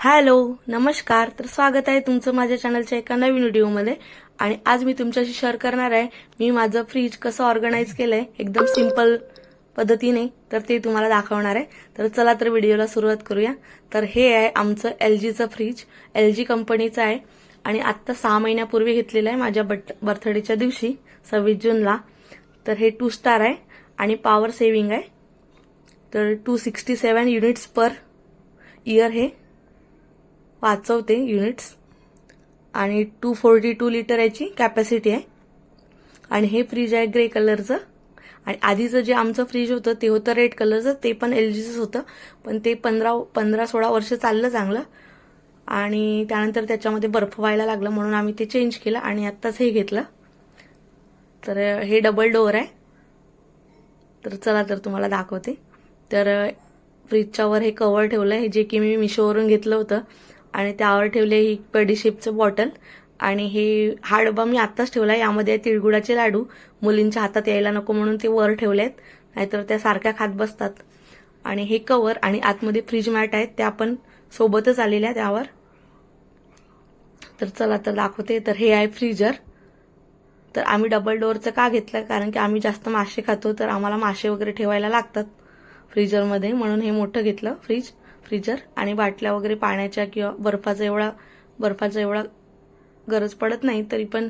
Hello नमस्कार. तर स्वागत आहे तुमचं माझ्या चॅनलच्या एका नवीन व्हिडिओमध्ये आणि आज मी तुमच्याशी शेअर करणार आहे मी माझं फ्रीज कसं ऑर्गनाईज केलंय एकदम सिंपल पद्धतीने तर ते तुम्हाला दाखवणार आहे. तर चला तर व्हिडिओला सुरुवात करूया. तर हे आहे आमचं एल जीचं फ्रीज एल जी कंपनीचं आहे. आणि आत्ता सहा महिन्यापूर्वी घेतलेलं आहे माझ्या बट बर्थडेच्या दिवशी सव्वीस जूनला. तर हे टू स्टार आहे आणि पॉवर सेव्हिंग आहे. तर two sixty seven units per year हे. वाचवते युनिट्स आणि टू फोर्टी टू लिटर याची कॅपॅसिटी आहे. आणि हे फ्रीज आहे ग्रे कलरचं आणि आधीचं जे आमचं फ्रीज होतं ते होतं रेड कलरचं ते पण एल जीचंच होतं. पण ते पंधरा पंधरा सोळा वर्ष चाललं चांगलं. आणि त्यानंतर त्याच्यामध्ये बर्फ व्हायला लागला म्हणून आम्ही ते चेंज केलं आणि आत्ताच हे घेतलं. तर हे डबल डोअर आहे. तर चला तर तुम्हाला दाखवते. तर फ्रीजच्यावर हे कवर ठेवलं आहे. जे की मी मिशोवरून घेतलं होतं. आणि त्यावर ठेवले ही बडीशेपचं बॉटल. आणि हे हा डबा मी आत्ताच ठेवला आहे यामध्ये तिळगुळाचे लाडू मुलींच्या हातात यायला नको म्हणून ते वर ठेवले आहेत नाहीतर त्या सारख्या खात बसतात. आणि हे कवर आणि आतमध्ये फ्रीज मॅट आहेत त्या पण सोबतच आलेल्या त्यावर. तर चला तर दाखवते. तर हे आहे फ्रीजर. तर आम्ही डबल डोअरचं का घेतलं? कारण की आम्ही जास्त मासे खातो तर आम्हाला मासे वगैरे ठेवायला लागतात फ्रीजरमध्ये म्हणून हे मोठं घेतलं फ्रीज. फ्रीजर आणि बाटल्या वगैरे पाण्याच्या किंवा बर्फाचा एवढा बर्फाचा एवढा गरज पडत नाही तरी पण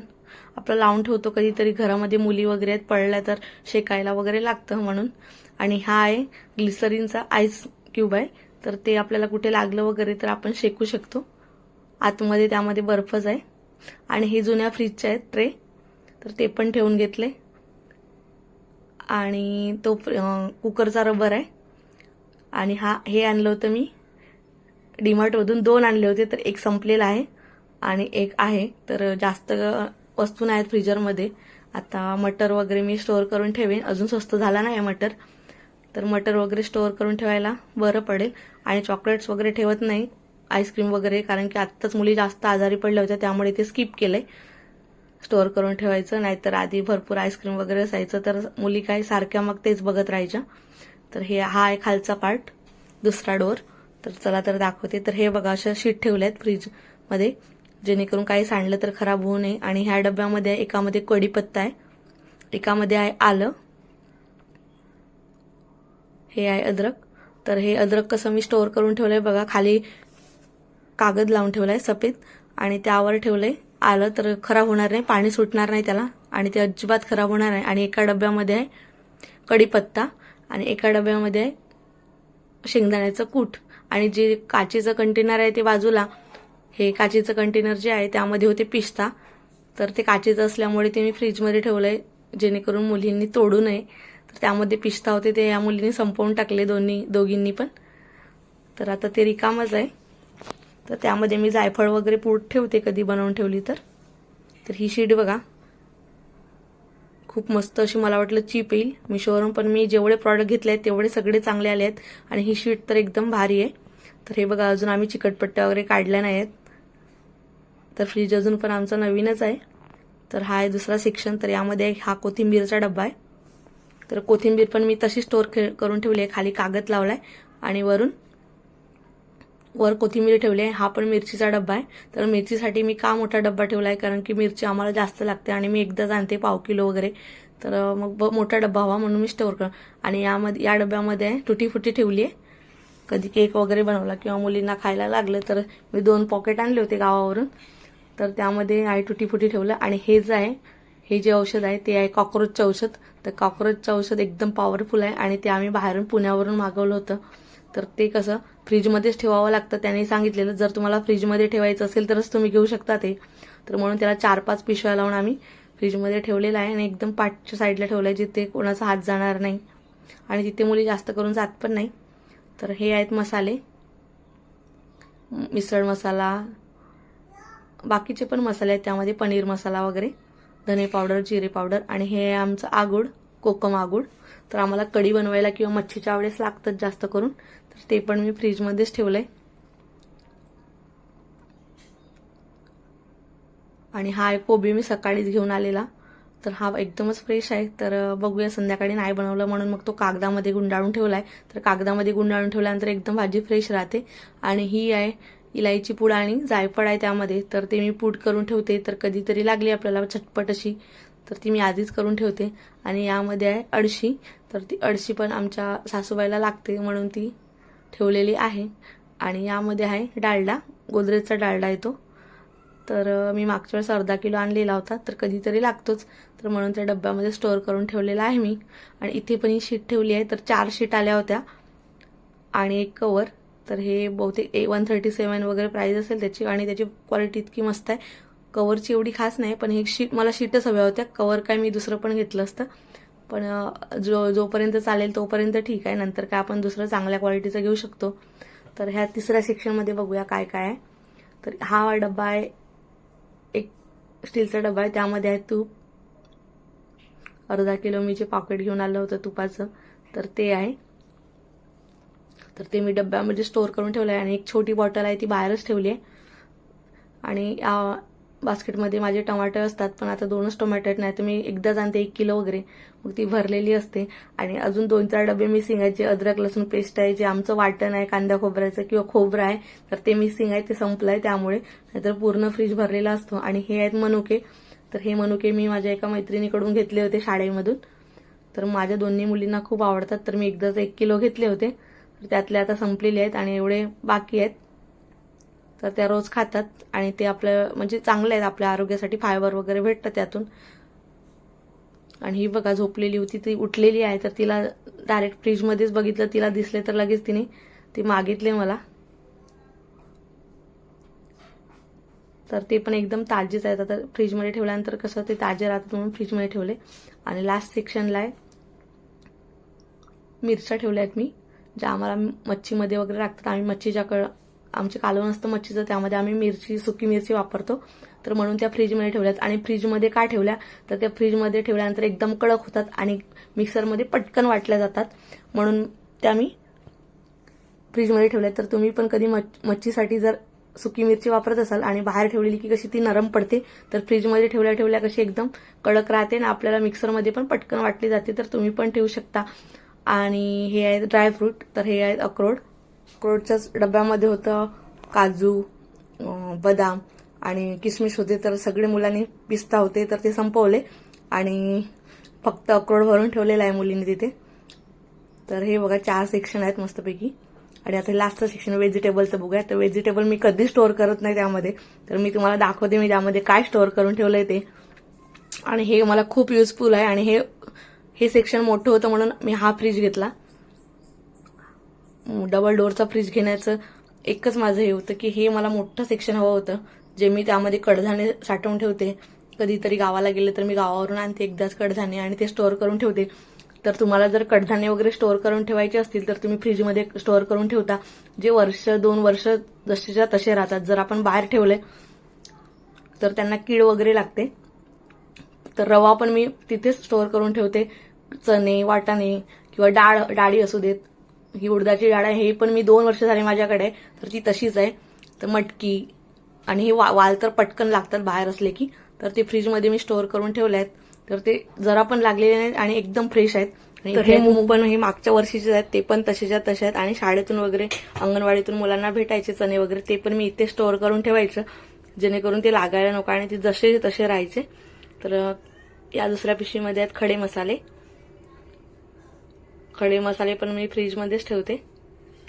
आपलं लावून ठेवतो. कधीतरी घरामध्ये मुली वगैरे आहेत पडल्या तर शेकायला वगैरे लागतं म्हणून. आणि हा आहे ग्लिसरीनचा आईस क्यूब आहे. तर ते आपल्याला कुठे लागलं वगैरे तर आपण शेकू शकतो. आतमध्ये त्यामध्ये बर्फच आहे. आणि हे जुन्या फ्रीजचे आहेत ट्रे. तर ते पण ठेवून घेतले. आणि तो कुकरचा रबर आहे. आणि हा हे आणलं होतं मी. डीमार्टमधून दोन आणले होते तर एक संपलेला आहे आणि एक आहे. तर जास्त वस्तू नाही आहेत फ्रीजरमध्ये. आता मटर वगैरे मी स्टोअर करून ठेवेन. अजून स्वस्त झाला नाही आहे मटर. तर मटर वगैरे स्टोअर करून ठेवायला बरं पडेल. आणि चॉकलेट्स वगैरे ठेवत नाही. आईस्क्रीम वगैरे कारण की आत्ताच मुली जास्त आजारी पडल्या होत्या त्यामुळे ते स्किप केलंय. स्टोअर करून ठेवायचं नाहीतर आधी भरपूर आईस्क्रीम वगैरे असायचं तर मुली काय सारख्या मग तेच बघत राहायच्या. तर हे हा आहे खालचा पार्ट दुसरा डोअर तर चला तर दाखवते. तर हे बघा अशा शीट ठेवल्यात आहेत फ्रीजमध्ये जेणेकरून काही सांडलं तर खराब होऊ नये. आणि ह्या डब्यामध्ये एकामध्ये कढीपत्ता आहे. एकामध्ये आहे आलं. हे आहे अद्रक. तर हे अद्रक कसं मी स्टोअर करून ठेवलंय बघा खाली कागद लावून ठेवलाय सफेद. आणि त्यावर ठेवलंय आलं तर खराब होणार नाही पाणी सुटणार नाही त्याला. आणि ते अजिबात खराब होणार नाही. आणि एका डब्यामध्ये आहे कढीपत्ता. आणि एका डब्यामध्ये शेंगदाण्याचं कूट. आणि जे काचेचं कंटेनर आहे ते बाजूला हे काचेचं कंटेनर जे आहे त्यामध्ये होते पिस्ता. तर ते काचेचं असल्यामुळे ते मी फ्रीजमध्ये ठेवलंय जेणेकरून मुलींनी तोडू नये. तर त्यामध्ये पिस्ता होते ते या मुलींनी संपवून टाकले दोन्ही दोघींनी पण. तर आता ते रिकामच आहे. तर त्यामध्ये मी जायफळ वगैरे पूड ठेवते कधी बनवून ठेवली तर. तर ही शीट बघा. खूप मस्त अशी मला वाटलं चीप येईल मिशोवरून पण मी जेवढे प्रॉडक्ट घेतले आहेत तेवढे सगळे चांगले आले आहेत. आणि ही शीट तर एकदम भारी आहे. तर हे बघा अजून आम्ही चिकटपट्ट्या वगैरे काढल्या नाही आहेत तर फ्रीज अजून पण आमचा नवीनच आहे. तर हा आहे दुसरा सेक्शन तर यामध्ये हा कोथिंबीरचा डब्बा आहे. तर कोथिंबीर पण मी तशी स्टोअर करून ठेवली आहे खाली कागद लावलाय. आणि वरून वर कोथिंबीर ठेवली आहे. हा पण मिरचीचा डब्बा आहे. तर मिरचीसाठी मी का मोठा डब्बा ठेवला आहे कारण की मिरची आम्हाला जास्त लागते आणि मी एकदाच आणते पाव किलो वगैरे. तर मग ब- मोठा डब्बा हवा म्हणून मी स्टोअर कर आणि यामध्ये या डब्यामध्ये तुटी फुटी ठेवली आहे. कधी केक वगैरे बनवला किंवा मुलींना खायला लागलं तर मी दोन पॉकेट आणले होते गावावरून. तर त्यामध्ये आहे तुटी फुटी ठेवलं आणि हे जे आहे हे जे औषध आहे ते आहे कॉक्रोचचं औषध. तर कॉक्रोचचं औषध एकदम पॉवरफुल आहे आणि ते आम्ही बाहेरून पुण्यावरून मागवलं होतं. तर ते कसं फ्रीजमध्येच ठेवावं लागतं. त्याने सांगितलेलं जर तुम्हाला फ्रीजमध्ये ठेवायचं असेल तरच तुम्ही घेऊ शकता ते. तर म्हणून त्याला चार पाच पिशव्या लावून आम्ही फ्रीजमध्ये ठेवलेलं आहे आणि एकदम पाठच्या साईडला ठेवलं आहे जिथे कोणाचा हात जाणार नाही आणि तिथे मुली जास्त करून जात पण नाही. तर हे आहेत मसाले. मिसळ मसाला. बाकीचे पण मसाले आहेत त्यामध्ये पनीर मसाला वगैरे धने पावडर जिरे पावडर आणि हे आहे आमचं आगूड कोकम आगूळ. तर आम्हाला कढी बनवायला किंवा मच्छीच्या आवडेस लागतात जास्त करून. तर ते पण मी फ्रीजमध्येच ठेवलंय. आणि हा कोबी मी सकाळीच घेऊन आलेला. तर हा एकदमच फ्रेश आहे. तर बघूया संध्याकाळी नाही बनवलं म्हणून मग तो कागदामध्ये गुंडाळून ठेवलाय. तर कागदामध्ये गुंडाळून ठेवल्यानंतर एकदम भाजी फ्रेश राहते. आणि ही आहे इलायची पूड आणि जायफळ आहे त्यामध्ये. तर ते मी पूड करून ठेवते. तर कधीतरी लागली आपल्याला झटपट अशी. तर ती मी आधीच करून ठेवते. आणि यामध्ये आहे अडशी. तर ती अडशी पण आमच्या सासूबाईला लागते म्हणून ती ठेवलेली आहे. आणि यामध्ये आहे डालडा. गोदरेजचा डालडा येतो. तर मी मागच्या वेळेस अर्धा किलो आणलेला होता. तर कधीतरी लागतोच. तर म्हणून त्या डब्यामध्ये स्टोअर करून ठेवलेला आहे मी. आणि इथे पण ही शीट ठेवली आहे. तर चार शीट आल्या होत्या. आणि एक कवर तर हे बहुतेक ए वन थर्टी सेवन वगैरे प्राईज असेल त्याची. आणि त्याची क्वालिटी इतकी मस्त आहे. कवरची एवढी खास नाही पण ही शीट मला शीटच हव्या होत्या. कवर काय मी दुसरं पण घेतलं असतं. पण जो जोपर्यंत चालेल तोपर्यंत ठीक आहे. नंतर काय आपण दुसरं चांगल्या क्वालिटीचं घेऊ शकतो. तर ह्या तिसऱ्या सेक्शनमध्ये बघूया काय काय आहे. तर हा डब्बा आहे एक स्टीलचा डबा आहे. त्यामध्ये आहे तूप. अर्धा किलो मी जे पाकिट घेऊन आलं होतं तुपाचं तर ते आहे. तर ते मी डब्यामध्ये स्टोअर करून ठेवलं आहे आणि एक छोटी बॉटल आहे ती बाहेरच ठेवली आहे. आणि बास्केटमध्ये माझे टमाटर असतात पण आता दोनच टोमॅटो आहेत नाही तर मी एकदाच आणते एक किलो वगैरे. मग ती भरलेली असते. आणि अजून दोन चार डबे मिसिंग आहेत जे अद्रक लसूण पेस्ट आहे जे आमचं वाटण आहे कांदा खोबऱ्याचं किंवा खोबरं आहे तर ते मिसिंग आहे ते संपलं आहे त्यामुळे. नाहीतर पूर्ण फ्रीज भरलेला असतो. आणि हे आहेत मनुके. तर हे मनुके मी माझ्या एका मैत्रिणीकडून घेतले होते शाळेमधून. तर माझ्या दोन्ही मुलींना खूप आवडतात तर मी एकदाच एक किलो घेतले होते. तर त्यातले आता संपलेले आहेत आणि एवढे बाकी आहेत. तर त्या रोज खातात आणि ते आपलं म्हणजे चांगले आहेत आपल्या आरोग्यासाठी फायबर वगैरे भेटतं त्यातून. आणि ही बघा झोपलेली होती ती उठलेली आहे तर तिला डायरेक्ट फ्रीजमध्येच बघितलं तिला दिसले तर लगेच तिने ती मागितले मला. तर ते पण एकदम ताजेच आहेत. आता फ्रीजमध्ये ठेवल्यानंतर कसं ते ताजे राहतात म्हणून फ्रीजमध्ये ठेवले. आणि लास्ट सेक्शनला आहे मिरच्या ठेवल्या आहेत मी ज्या आम्हाला मच्छीमध्ये वगैरे लागतात आम्ही मच्छीच्या कळ आमचे कालवण असतं मच्छीचं त्यामध्ये आम्ही मिरची सुकी मिरची वापरतो. तर म्हणून त्या फ्रीजमध्ये ठेवल्यात. आणि फ्रीजमध्ये का ठेवल्या? तर त्या फ्रीजमध्ये ठेवल्यानंतर एकदम कडक होतात आणि मिक्सरमध्ये पटकन वाटल्या जातात. म्हणून त्या मी फ्रीजमध्ये ठेवल्या तर तुम्ही पण कधी मच्छीसाठी जर सुकी मिरची वापरत असाल आणि बाहेर ठेवलेली की कशी ती नरम पडते तर फ्रीजमध्ये ठेवल्या ठेवल्या कशी एकदम कडक राहते आणि आपल्याला मिक्सरमध्ये पण पटकन वाटली जाते तर तुम्ही पण ठेवू शकता. आणि हे आहेत ड्रायफ्रूट तर हे आहेत अक्रोड. अक्रोडच्याच डब्यामध्ये होतं काजू बदाम आणि किसमिस होते तर सगळे मुलांनी पिस्ता होते तर ते संपवले. आणि फक्त अक्रोड भरून ठेवलेला आहे मुलींनी तिथे. तर हे बघा चार सेक्शन आहेत मस्तपैकी. आणि आता लास्टचं सेक्शन व्हेजिटेबलचं बघूया. तर व्हेजिटेबल मी कधी स्टोअर करत नाही त्यामध्ये. तर मी तुम्हाला दाखवते मी त्यामध्ये काय स्टोअर करून ठेवलंय ते. आणि हे मला खूप युजफुल आहे. आणि हे हे सेक्शन मोठं होतं म्हणून मी हा फ्रीज घेतला. डबल डोअरचा फ्रीज घेण्याचं एकच माझं हे होतं की हे मला मोठं सेक्शन हवं होतं जे मी त्यामध्ये कडधान्य साठवून ठेवते. कधीतरी गावाला गेले तर मी गावावरून आणते एकदाच कडधान्य आणि ते स्टोअर करून ठेवते. तर तुम्हाला जर कडधान्य वगैरे स्टोअर करून ठेवायचे असतील तर तुम्ही फ्रीजमध्ये स्टोअर करून ठेवता. जे वर्ष दोन वर्ष जसेच्या तसे राहतात. जर आपण बाहेर ठेवले तर त्यांना कीड वगैरे लागते. तर रवा पण मी तिथेच स्टोअर करून ठेवते. चणे वाटाणे किंवा डाळ डाळी असू देत. ही उडदाची डाळ आहे हे पण मी दोन वर्ष झाले माझ्याकडे तर ती तशीच आहे. तर मटकी आणि हे वा- वाल तर पटकन लागतात बाहेर असले की तर ते फ्रीजमध्ये मी स्टोअर करून ठेवले आहेत. तर ते जरा पण लागलेले नाहीत आणि एकदम फ्रेश आहेत. आणि हे मूग पण हे मागच्या वर्षीचे आहेत ते पण तसेच्या तसे आहेत. आणि शाळेतून वगैरे अंगणवाडीतून मुलांना भेटायचे चणे वगैरे ते पण मी इथे स्टोअर करून ठेवायचं. जेणेकरून ते लागायला नको आणि ते जसे तसे राहायचे. तर या दुसऱ्या पिशवीमध्ये आहेत खडे मसाले. खडे मसाले पण मी फ्रीजमध्येच ठेवते.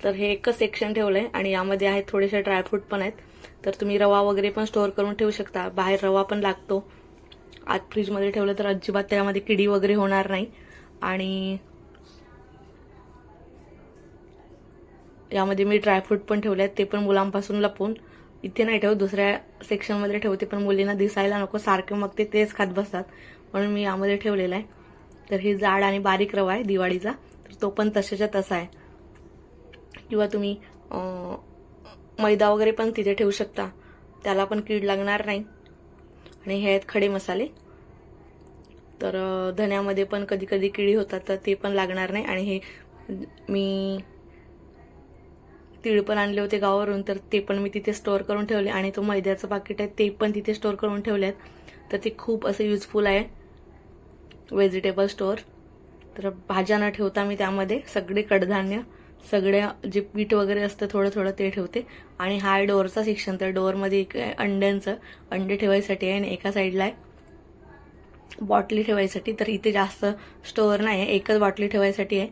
तर हे एकच सेक्शन ठेवलंय आणि यामध्ये आहेत थोडेसे ड्रायफ्रूट पण आहेत. तर तुम्ही रवा वगैरे पण स्टोअर करून ठेवू शकता. बाहेर रवा पण लागतो. आत फ्रीजमध्ये ठेवलं तर अजिबात त्यामध्ये किडी वगैरे होणार नाही. आणि यामध्ये मी ड्रायफ्रूट पण ठेवले आहेत. ते पण मुलांपासून लपवून इथे नाही ठेवत दुसऱ्या सेक्शनमध्ये ठेवते पण मुलींना दिसायला नको. सारखे मग ते तेच खात बसतात. म्हणून मी यामध्ये ठेवलेलं आहे. तर ही जाड आणि बारीक रवा आहे दिवाळीचा. तो पण तशाच्या तसा आहे. किंवा तुम्ही मैदा वगैरे पण तिथे ठेवू शकता. त्याला पण कीड लागणार नाही. आणि हे आहेत खडे मसाले. तर अं, धन्यामध्ये पण कधी कधी किडी होतात तर ते पण लागणार नाही. आणि हे मी तीळ पण आणले होते गावावरून तर ते पण मी तिथे स्टोअर करून ठेवले. आणि तो मैद्याचं पाकिट आहे ते पण तिथे स्टोअर करून ठेवले आहेत तर ते खूप असं युजफुल आहे. व्हेजिटेबल स्टोअर तर भाज्या न ठेवता मी त्यामध्ये सगळे कडधान्य सगळ्या जे पीठ वगैरे असतं थोडं थोडं ते ठेवते. आणि हा आहे डोअरचा सेक्शन तर डोअरमध्ये एक अंड्यांचं अंडे ठेवायसाठी आहे आणि एका साईडला आहे बॉटली ठेवायसाठी. तर इथे जास्त स्टोअर नाही आहे एकच बॉटली ठेवायसाठी आहे.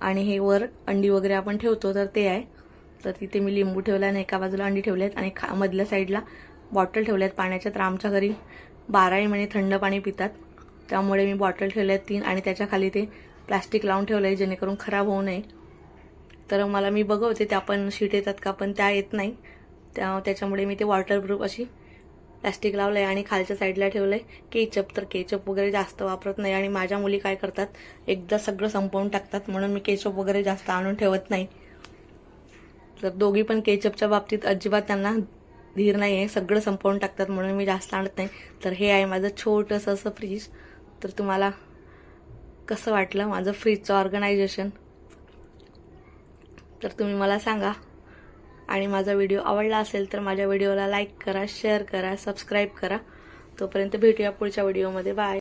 आणि हे वर अंडी वगैरे आपण ठेवतो तर ते आहे. तर तिथे मी लिंबू ठेवला आणि एका बाजूला अंडी ठेवले आहेत आणि खा मधल्या साईडला बॉटल ठेवल्या आहेत पाण्याच्या तर आमच्या घरी बाराही महिने थंड पाणी पितात. त्यामुळे मी बॉटल ठेवल्या आहेत तीन आणि त्याच्याखाली ते प्लास्टिक लावून ठेवलं आहे जेणेकरून खराब होऊ नये. तर मला मी बघवते त्या पण शीट येतात का पण त्या येत नाही. त्या त्याच्यामुळे मी ते वॉटरप्रूफ अशी प्लॅस्टिक लावलं आहे आणि खालच्या साईडला ठेवलं आहे केचप तर केचप वगैरे जास्त वापरत नाही आणि माझ्या मुली काय करतात एकदा सगळं संपवून टाकतात म्हणून मी केचप वगैरे जास्त आणून ठेवत नाही. तर दोघी पण केचपच्या बाबतीत अजिबात त्यांना धीर नाही आहे सगळं संपवून टाकतात म्हणून मी जास्त आणत नाही. तर हे आहे माझं छोटंसं असं फ्रीज. तर तुम्हाला कसं वाटलं माझं फ्रीजचं ऑर्गनायझेशन तर तुम्ही मला सांगा. आणि माझा व्हिडिओ आवडला असेल तर माझ्या व्हिडिओला लाईक करा शेअर करा सबस्क्राईब करा. तोपर्यंत भेटूया पुढच्या व्हिडिओमध्ये बाय